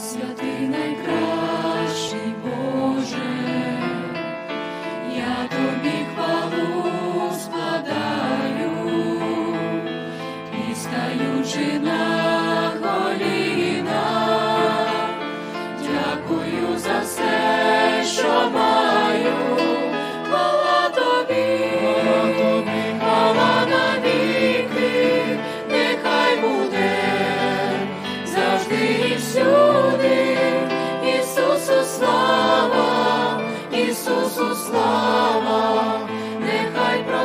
святий найкращий Боже, я тобі хвалу складаю і на коліна, дякую за все, що маю, хвала тобі, хвала тобі, хвала навіки, нехай буде завжди і всюди.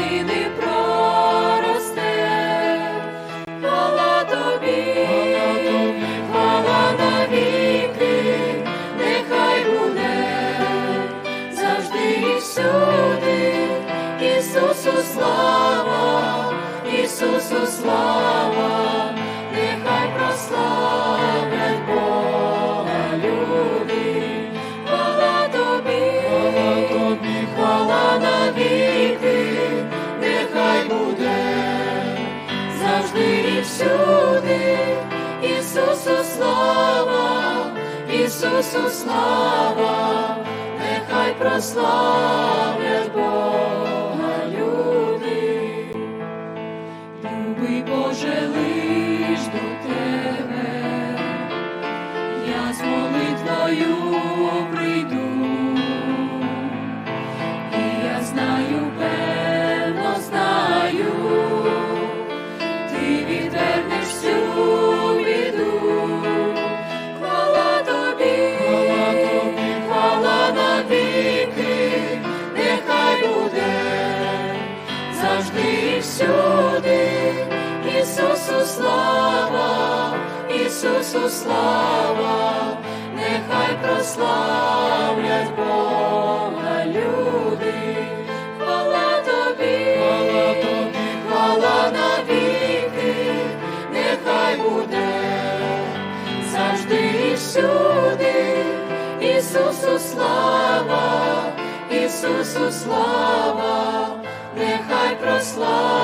зернини проросте, хвала тобі, хвала навіки, нехай буде завжди і всюди, Ісусу слава, Ісусу слава, Ісусу слава, Ісусу слава, нехай прославлять Бога люди. Любий Боже, лиш до Тебе, я з молитвою прийду, навіки, нехай буде завжди і всюди, Ісусу слава, Ісусу слава, нехай прославлять Бога люди, хвала тобі, хвала тобі, хвала навіки, нехай буде завжди і всюди, Ісусу слава, Ісусу слава, нехай прославлять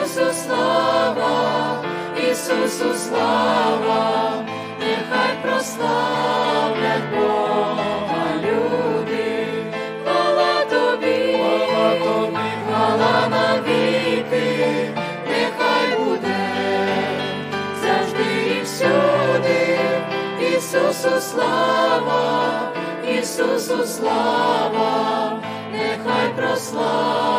Ісусу слава, Ісусу слава, нехай прославлять Бога люди, хвала тобі, хвала тобі, хвала навіки, нехай буде завжди і всюди, Ісусу слава, Ісусу слава, нехай прославлять Бога.